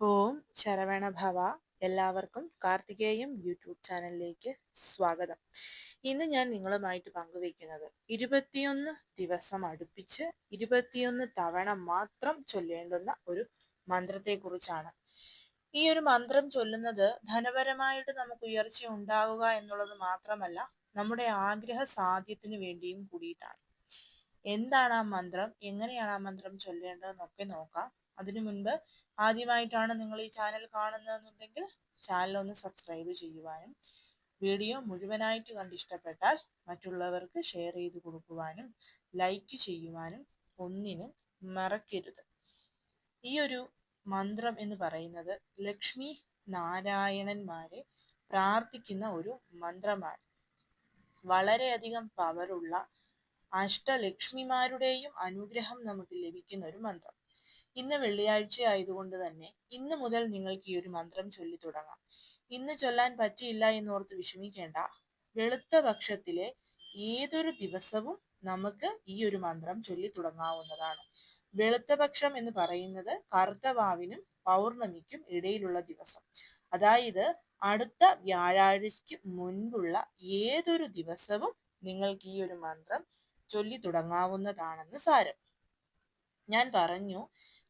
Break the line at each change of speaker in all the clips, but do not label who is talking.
ഓം ശരവണ ഭവ. എല്ലാവർക്കും കാർത്തികേയം യൂട്യൂബ് ചാനലിലേക്ക് സ്വാഗതം. ഇന്ന് ഞാൻ നിങ്ങളുമായിട്ട് പങ്കുവയ്ക്കുന്നത് ഇരുപത്തിയൊന്ന് ദിവസം അടുപ്പിച്ച് ഇരുപത്തിയൊന്ന് തവണ മാത്രം ചൊല്ലേണ്ടുന്ന ഒരു മന്ത്രത്തെക്കുറിച്ചാണ്. ഈ ഒരു മന്ത്രം ചൊല്ലുന്നത് ധനപരമായിട്ട് നമുക്ക് ഉയർച്ച ഉണ്ടാകുക എന്നുള്ളത് മാത്രമല്ല നമ്മുടെ ആഗ്രഹ സാധ്യത്തിന് വേണ്ടിയും കൂടിയിട്ടാണ്. എന്താണ് ആ മന്ത്രം? എങ്ങനെയാണ് ആ മന്ത്രം ചൊല്ലേണ്ടതെന്നൊക്കെ നോക്കാം. അതിനു മുൻപ് ആദ്യമായിട്ടാണ് നിങ്ങൾ ഈ ചാനൽ കാണുന്നതെന്നുണ്ടെങ്കിൽ ചാനൽ ഒന്ന് സബ്സ്ക്രൈബ് ചെയ്യുവാനും വീഡിയോ മുഴുവനായിട്ട് കണ്ടിഷ്ടപ്പെട്ടാൽ മറ്റുള്ളവർക്ക് ഷെയർ ചെയ്ത് കൊടുക്കുവാനും ലൈക്ക് ചെയ്യുവാനും ഒന്നിനും മറക്കരുത്. ഈ ഒരു മന്ത്രം എന്ന് പറയുന്നത് ലക്ഷ്മി നാരായണന്മാരെ പ്രാർത്ഥിക്കുന്ന ഒരു മന്ത്രമാണ്. വളരെയധികം പവറുള്ള അഷ്ടലക്ഷ്മിമാരുടെയും അനുഗ്രഹം നമുക്ക് ലഭിക്കുന്ന ഒരു മന്ത്രം. ഇന്ന് വെള്ളിയാഴ്ച ആയതുകൊണ്ട് തന്നെ ഇന്ന് മുതൽ നിങ്ങൾക്ക് ഈ ഒരു മന്ത്രം ചൊല്ലി തുടങ്ങാം. ഇന്ന് ചൊല്ലാൻ പറ്റിയില്ല എന്നോർത്ത് വിഷമിക്കേണ്ട. വെളുത്ത പക്ഷത്തിലെ ഏതൊരു ദിവസവും നമുക്ക് ഈ ഒരു മന്ത്രം ചൊല്ലി തുടങ്ങാവുന്നതാണ്. വെളുത്ത പക്ഷം എന്ന് പറയുന്നത് കറുത്തവാവിനും പൗർണമിക്കും ഇടയിലുള്ള ദിവസം. അതായത് അടുത്ത വ്യാഴാഴ്ചക്ക് മുൻപുള്ള ഏതൊരു ദിവസവും നിങ്ങൾക്ക് ഈ ഒരു മന്ത്രം ചൊല്ലി തുടങ്ങാവുന്നതാണെന്ന് സാരം. ഞാൻ പറഞ്ഞു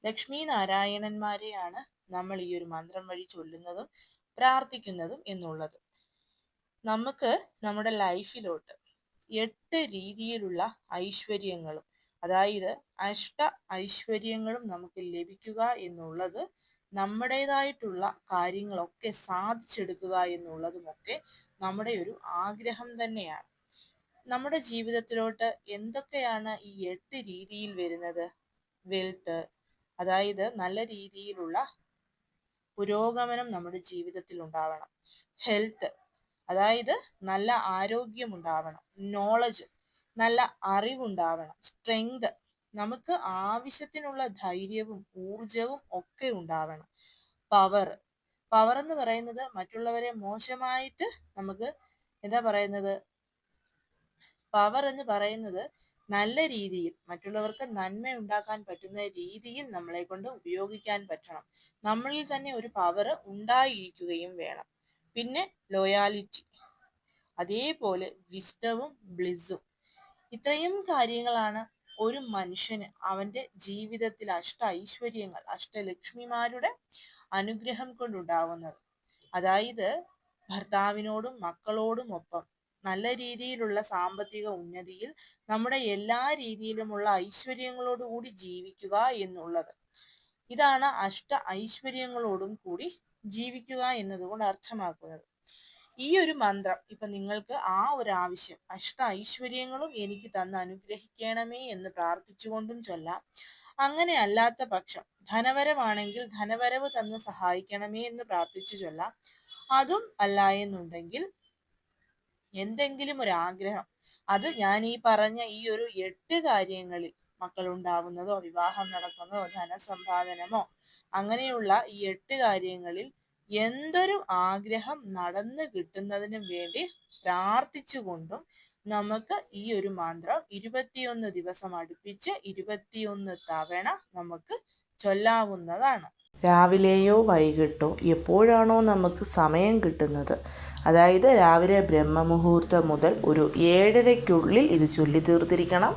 ലക്ഷ്മി നാരായണന്മാരെയാണ് നമ്മൾ ഈ ഒരു മന്ത്രം വഴി ചൊല്ലുന്നതും പ്രാർത്ഥിക്കുന്നതും എന്നുള്ളത്. നമുക്ക് നമ്മുടെ ലൈഫിലോട്ട് എട്ട് രീതിയിലുള്ള ഐശ്വര്യങ്ങളും അതായത് അഷ്ട ഐശ്വര്യങ്ങളും നമുക്ക് ലഭിക്കുക എന്നുള്ളത് നമ്മുടേതായിട്ടുള്ള കാര്യങ്ങളൊക്കെ സാധിച്ചെടുക്കുക എന്നുള്ളതുമൊക്കെ നമ്മുടെ ഒരു ആഗ്രഹം തന്നെയാണ്. നമ്മുടെ ജീവിതത്തിലോട്ട് എന്തൊക്കെയാണ് ഈ എട്ട് രീതിയിൽ വരുന്നത്? വെൽത്ത് അതായത് നല്ല രീതിയിലുള്ള പുരോഗമനം നമ്മുടെ ജീവിതത്തിൽ ഉണ്ടാവണം. ഹെൽത്ത് അതായത് നല്ല ആരോഗ്യം ഉണ്ടാവണം. നോളജ് നല്ല അറിവുണ്ടാവണം. സ്ട്രെങ്ത് നമുക്ക് ആവശ്യത്തിനുള്ള ധൈര്യവും ഊർജവും ഒക്കെ ഉണ്ടാവണം. പവർ പവർ എന്ന് പറയുന്നത് മറ്റുള്ളവരെ മോശമായിട്ട് നമുക്ക് എന്താ പറയുന്നത്? പവർ എന്ന് പറയുന്നത് നല്ല രീതിയിൽ മറ്റുള്ളവർക്ക് നന്മ ഉണ്ടാക്കാൻ പറ്റുന്ന രീതിയിൽ നമ്മളെ കൊണ്ട് ഉപയോഗിക്കാൻ പറ്റണം. നമ്മളിൽ തന്നെ ഒരു പവർ ഉണ്ടായിരിക്കുകയും വേണം. പിന്നെ ലോയാലിറ്റി അതേപോലെ വിസ്റ്റവും ബ്ലിസും ഇത്രയും കാര്യങ്ങളാണ് ഒരു മനുഷ്യന് അവന്റെ ജീവിതത്തിൽ അഷ്ട ഐശ്വര്യങ്ങൾ അഷ്ടലക്ഷ്മിമാരുടെ അനുഗ്രഹം കൊണ്ടുണ്ടാവുന്നത്. അതായത് ഭർത്താവിനോടും മക്കളോടും ഒപ്പം നല്ല രീതിയിലുള്ള സാമ്പത്തിക ഉന്നതിയിൽ നമ്മുടെ എല്ലാ രീതിയിലുമുള്ള ഐശ്വര്യങ്ങളോടുകൂടി ജീവിക്കുക എന്നുള്ളത്. ഇതാണ് അഷ്ട ഐശ്വര്യങ്ങളോടും കൂടി ജീവിക്കുക എന്നതുകൊണ്ട് അർത്ഥമാക്കുന്നത്. ഈ ഒരു മന്ത്രം ഇപ്പൊ നിങ്ങൾക്ക് ആ ഒരു ആവശ്യം അഷ്ട ഐശ്വര്യങ്ങളും എനിക്ക് തന്ന് അനുഗ്രഹിക്കണമേ എന്ന് പ്രാർത്ഥിച്ചുകൊണ്ടും ചൊല്ലാം. അങ്ങനെ അല്ലാത്ത പക്ഷം ധനവരമാണെങ്കിൽ ധനവരവ് തന്ന് സഹായിക്കണമേ എന്ന് പ്രാർത്ഥിച്ചു ചൊല്ലാം. അതും അല്ല എന്നുണ്ടെങ്കിൽ എന്തെങ്കിലും ഒരു ആഗ്രഹം അത് ഞാൻ ഈ പറഞ്ഞ ഈ ഒരു എട്ട് കാര്യങ്ങളിൽ മക്കൾ ഉണ്ടാവുന്നതോ വിവാഹം നടക്കുന്നതോ ധനസമ്പാദനമോ അങ്ങനെയുള്ള ഈ എട്ട് കാര്യങ്ങളിൽ എന്തൊരു ആഗ്രഹം നടന്നു കിട്ടുന്നതിനും വേണ്ടി പ്രാർത്ഥിച്ചുകൊണ്ടും നമുക്ക് ഈ ഒരു മന്ത്രം ഇരുപത്തിയൊന്ന് ദിവസം അടുപ്പിച്ച് ഇരുപത്തിയൊന്ന് തവണ നമുക്ക് ചൊല്ലാവുന്നതാണ്.
രാവിലെയോ വൈകിട്ടോ എപ്പോഴാണോ നമുക്ക് സമയം കിട്ടുന്നത്. അതായത് രാവിലെ ബ്രഹ്മമുഹൂർത്തം മുതൽ ഒരു ഏഴരയ്ക്കുള്ളിൽ ഇത് ചൊല്ലി തീർത്തിരിക്കണം.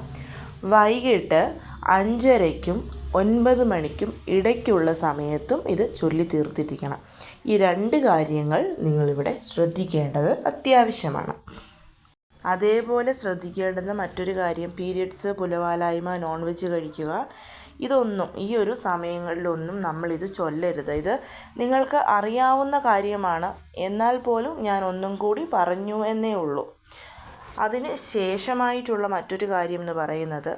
വൈകിട്ട് അഞ്ചരയ്ക്കും ഒൻപത് മണിക്കും ഇടയ്ക്കുള്ള സമയത്തും ഇത് ചൊല്ലി തീർത്തിരിക്കണം. ഈ രണ്ട് കാര്യങ്ങൾ നിങ്ങളിവിടെ ശ്രദ്ധിക്കേണ്ടത് അത്യാവശ്യമാണ്. അതേപോലെ ശ്രദ്ധിക്കേണ്ടുന്ന മറ്റൊരു കാര്യം പീരിയഡ്സ് പുലവാലായ്മ നോൺ വെജ് കഴിക്കുക. ഇതൊന്നും ഈ ഒരു സമയങ്ങളിലൊന്നും നമ്മളിത് ചൊല്ലരുത്. ഇത് നിങ്ങൾക്ക് അറിയാവുന്ന കാര്യമാണ്. എന്നാൽ പോലും ഞാൻ ഒന്നും കൂടി പറഞ്ഞു എന്നേ ഉള്ളൂ. അതിന് ശേഷമായിട്ടുള്ള മറ്റൊരു കാര്യം എന്ന് പറയുന്നത്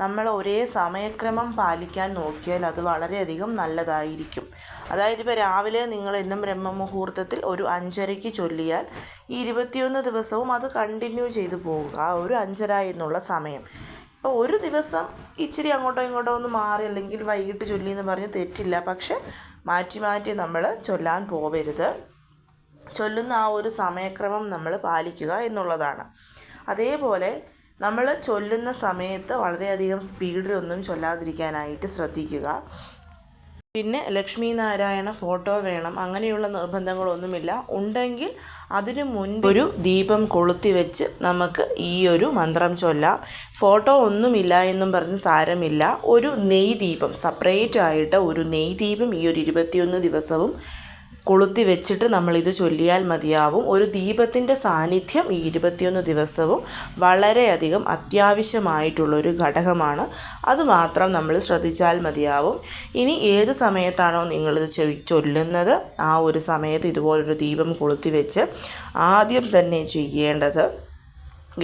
നമ്മൾ ഒരേ സമയക്രമം പാലിക്കാൻ നോക്കിയാൽ അത് വളരെയധികം നല്ലതായിരിക്കും. അതായത് ഇപ്പോൾ രാവിലെ നിങ്ങൾ എന്നും ബ്രഹ്മമുഹൂർത്തത്തിൽ ഒരു അഞ്ചരയ്ക്ക് ചൊല്ലിയാൽ ഈ ഇരുപത്തിയൊന്ന് ദിവസവും അത് കണ്ടിന്യൂ ചെയ്തു പോവുക ആ ഒരു അഞ്ചര എന്നുള്ള സമയം. ഇപ്പോൾ ഒരു ദിവസം ഇച്ചിരി അങ്ങോട്ടോ ഇങ്ങോട്ടോ ഒന്ന് മാറി അല്ലെങ്കിൽ വൈകിട്ട് ചൊല്ലി എന്ന് പറഞ്ഞ് തെറ്റില്ല. പക്ഷെ മാറ്റി മാറ്റി നമ്മൾ ചൊല്ലാൻ പോവരുത്. ചൊല്ലുന്ന ആ ഒരു സമയക്രമം നമ്മൾ പാലിക്കുക എന്നുള്ളതാണ്. അതേപോലെ നമ്മൾ ചൊല്ലുന്ന സമയത്ത് വളരെയധികം സ്പീഡിലൊന്നും ചൊല്ലാതിരിക്കാനായിട്ട് ശ്രദ്ധിക്കുക. പിന്നെ ലക്ഷ്മി നാരായണ ഫോട്ടോ വേണം. അങ്ങനെയുള്ള നിർബന്ധങ്ങളൊന്നുമില്ല. ഉണ്ടെങ്കിൽ അതിനു മുൻപ് ഒരു ദീപം കൊളുത്തി വെച്ച് നമുക്ക് ഈ ഒരു മന്ത്രം ചൊല്ലാം. ഫോട്ടോ ഒന്നുമില്ല എന്നും പറഞ്ഞ് സാരമില്ല. ഒരു നെയ് ദീപം സെപ്പറേറ്റ് ആയിട്ട് ഒരു നെയ് ദീപം ഈ ഒരു ഇരുപത്തിയൊന്ന് ദിവസവും കൊളുത്തി വെച്ചിട്ട് നമ്മളിത് ചൊല്ലിയാൽ മതിയാവും. ഒരു ദീപത്തിന്റെ സാന്നിധ്യം ഈ ഇരുപത്തിയൊന്ന് ദിവസവും വളരെയധികം അത്യാവശ്യമായിട്ടുള്ളൊരു ഘടകമാണ്. അതുമാത്രം നമ്മൾ ശ്രദ്ധിച്ചാൽ മതിയാവും. ഇനി ഏത് സമയത്താണോ നിങ്ങളിത് ചൊല്ലുന്നത്? ആ ഒരു സമയത്ത് ഇതുപോലൊരു ദീപം കൊളുത്തി വെച്ച് ആദ്യം തന്നെ ചെയ്യേണ്ടത്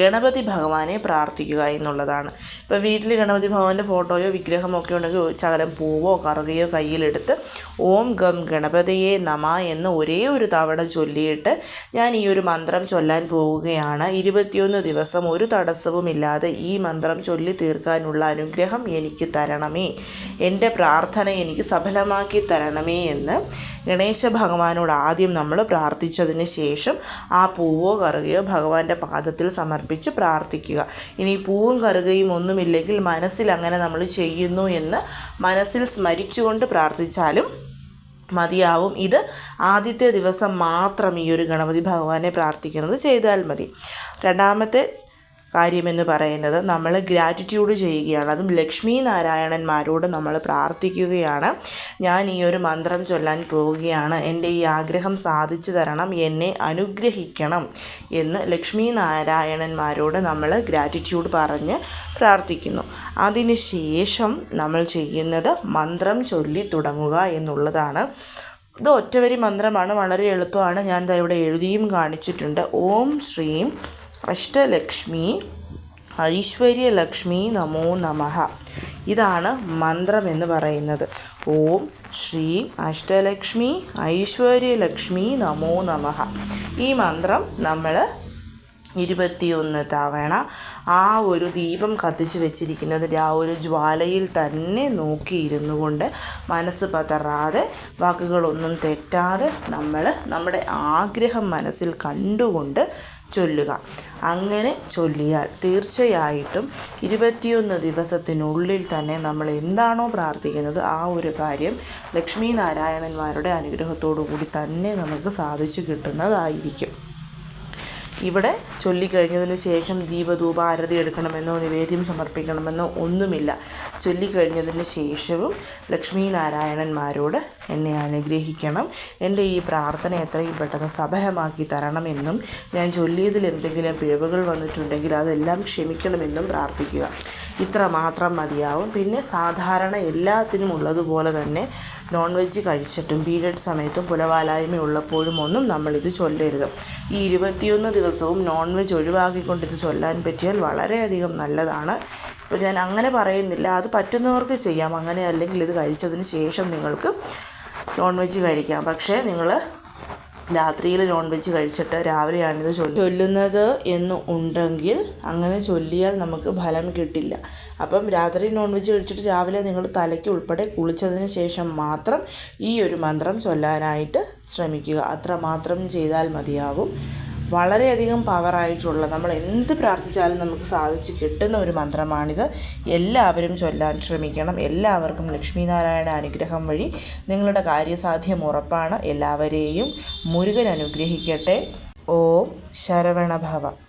ഗണപതി ഭഗവാനെ പ്രാർത്ഥിക്കുക എന്നുള്ളതാണ്. ഇപ്പോൾ വീട്ടിൽ ഗണപതി ഭഗവാന്റെ ഫോട്ടോയോ വിഗ്രഹമോ ഒക്കെ ഉണ്ടെങ്കിൽ ശകലം പൂവോ കറുകയോ കയ്യിലെടുത്ത് ഓം ഗം ഗണപതിയെ നമ എന്ന് ഒരേ ഒരു തവണ ചൊല്ലിയിട്ട് ഞാൻ ഈ ഒരു മന്ത്രം ചൊല്ലാൻ പോവുകയാണ്. ഇരുപത്തിയൊന്ന് ദിവസം ഒരു തടസ്സവുമില്ലാതെ ഈ മന്ത്രം ചൊല്ലി തീർക്കാനുള്ള അനുഗ്രഹം എനിക്ക് തരണമേ. എന്റെ പ്രാർത്ഥന എനിക്ക് സഫലമാക്കി തരണമേ എന്ന് ഗണേശ ഭഗവാനോട് ആദ്യം നമ്മൾ പ്രാർത്ഥിച്ചതിന് ശേഷം ആ പൂവോ കറുകയോ ഭഗവാന്റെ പാദത്തിൽ സമർപ്പിച്ച് പ്രാർത്ഥിക്കുക. ഇനി പൂവും കറുകയും ഒന്നുമില്ലെങ്കിൽ മനസ്സിൽ അങ്ങനെ നമ്മൾ ചെയ്യുന്നു എന്ന് മനസ്സിൽ സ്മരിച്ചുകൊണ്ട് പ്രാർത്ഥിച്ചാലും മതിയാവും. ഇത് ആദ്യത്തെ ദിവസം മാത്രം ഈ ഒരു ഗണപതി ഭഗവാനെ പ്രാർത്ഥിക്കുന്നത് ചെയ്താൽ മതി. രണ്ടാമത്തെ കാര്യമെന്ന് പറയുന്നത് നമ്മൾ ഗ്രാറ്റിറ്റ്യൂഡ് ചെയ്യുകയാണ്. അതും ലക്ഷ്മി നാരായണന്മാരോട് നമ്മൾ പ്രാർത്ഥിക്കുകയാണ്. ഞാൻ ഈ ഒരു മന്ത്രം ചൊല്ലാൻ പോവുകയാണ്. എന്റെ ഈ ആഗ്രഹം സാധിച്ചു തരണം. എന്നെ അനുഗ്രഹിക്കണം എന്ന് ലക്ഷ്മി നാരായണന്മാരോട് നമ്മൾ ഗ്രാറ്റിറ്റ്യൂഡ് പറഞ്ഞ് പ്രാർത്ഥിക്കുന്നു. അതിന് ശേഷം നമ്മൾ ചെയ്യുന്നത് മന്ത്രം ചൊല്ലി തുടങ്ങുക എന്നുള്ളതാണ്. ഇത് ഒറ്റവരി മന്ത്രമാണ്. വളരെ എളുപ്പമാണ്. ഞാൻ ഇവിടെ എഴുതിയും കാണിച്ചിട്ടുണ്ട്. ഓം ശ്രീം അഷ്ടലക്ഷ്മി ഐശ്വര്യലക്ഷ്മി നമോ നമഃ. ഇതാണ് മന്ത്രം എന്ന് പറയുന്നത്. ഓം ശ്രീ അഷ്ടലക്ഷ്മി ഐശ്വര്യലക്ഷ്മി നമോ നമഃ. ഈ മന്ത്രം നമ്മൾ ഇരുപത്തിയൊന്ന് തവണ ആ ഒരു ദീപം കത്തിച്ചു വെച്ചിരിക്കുന്നതിന്റെ ആ ഒരു ജ്വാലയിൽ തന്നെ നോക്കിയിരുന്നു കൊണ്ട് മനസ്സ് പതറാതെ വാക്കുകളൊന്നും തെറ്റാതെ നമ്മൾ നമ്മുടെ ആഗ്രഹം മനസ്സിൽ കണ്ടുകൊണ്ട് ചൊല്ലുക. അങ്ങനെ ചൊല്ലിയാൽ തീർച്ചയായിട്ടും ഇരുപത്തിയൊന്ന് ദിവസത്തിനുള്ളിൽ തന്നെ നമ്മൾ എന്താണോ പ്രാർത്ഥിക്കുന്നത് ആ ഒരു കാര്യം ലക്ഷ്മി നാരായണന്മാരുടെ അനുഗ്രഹത്തോടു കൂടി തന്നെ നമുക്ക് സാധിച്ചു കിട്ടുന്നതായിരിക്കും. ഇവിടെ ചൊല്ലിക്കഴിഞ്ഞതിന് ശേഷം ദീപധൂപ ആരതി എടുക്കണമെന്നോ നിവേദ്യം സമർപ്പിക്കണമെന്നോ ഒന്നുമില്ല. ചൊല്ലിക്കഴിഞ്ഞതിന് ശേഷവും ലക്ഷ്മി നാരായണന്മാരോട് എന്നെ അനുഗ്രഹിക്കണം. എന്റെ ഈ പ്രാർത്ഥന എത്രയും പെട്ടെന്ന് സഫലമാക്കി തരണമെന്നും ഞാൻ ചൊല്ലിയതിൽ എന്തെങ്കിലും പിഴവുകൾ വന്നിട്ടുണ്ടെങ്കിൽ അതെല്ലാം ക്ഷമിക്കണമെന്നും പ്രാർത്ഥിക്കുക. ഇത്ര മാത്രം മതിയാവും. പിന്നെ സാധാരണ എല്ലാത്തിനും ഉള്ളതുപോലെ തന്നെ നോൺ വെജ് കഴിച്ചിട്ടും പീരിയഡ് സമയത്തും പുലവാലായ്മ ഉള്ളപ്പോഴും ഒന്നും നമ്മളിത് ചൊല്ലരുത്. ഈ ഇരുപത്തിയൊന്ന് ദിവസവും നോൺ വെജ് ഒഴിവാക്കിക്കൊണ്ട് ഇത് ചൊല്ലാൻ പറ്റിയാൽ വളരെയധികം നല്ലതാണ്. ഇപ്പോൾ ഞാൻ അങ്ങനെ പറയുന്നില്ല. അത് പറ്റുന്നവർക്ക് ചെയ്യാം. അങ്ങനെ അല്ലെങ്കിൽ ഇത് കഴിച്ചതിന് ശേഷം നിങ്ങൾക്ക് നോൺ വെജ് കഴിക്കാം. പക്ഷേ നിങ്ങൾ രാത്രിയിൽ നോൺ വെജ് കഴിച്ചിട്ട് രാവിലെയാണിത് ചൊല്ലി ചൊല്ലുന്നത് എന്ന് ഉണ്ടെങ്കിൽ അങ്ങനെ ചൊല്ലിയാൽ നമുക്ക് ഫലം കിട്ടില്ല. അപ്പം രാത്രി നോൺ വെജ് കഴിച്ചിട്ട് രാവിലെ നിങ്ങൾ തലയ്ക്ക് ഉൾപ്പെടെ കുളിച്ചതിന് ശേഷം മാത്രം ഈ ഒരു മന്ത്രം ചൊല്ലാനായിട്ട് ശ്രമിക്കുക. അത്ര മാത്രം ചെയ്താൽ മതിയാവും. വളരെയധികം പവറായിട്ടുള്ള നമ്മൾ എന്ത് പ്രാർത്ഥിച്ചാലും നമുക്ക് സാധിച്ചു കിട്ടുന്ന ഒരു മന്ത്രമാണിത്. എല്ലാവരും ചൊല്ലാൻ ശ്രമിക്കണം. എല്ലാവർക്കും ലക്ഷ്മീനാരായണ അനുഗ്രഹം വഴി നിങ്ങളുടെ കാര്യസാധ്യം ഉറപ്പാണ്. എല്ലാവരെയും മുരുകൻ അനുഗ്രഹിക്കട്ടെ. ഓം ശരവണഭവ.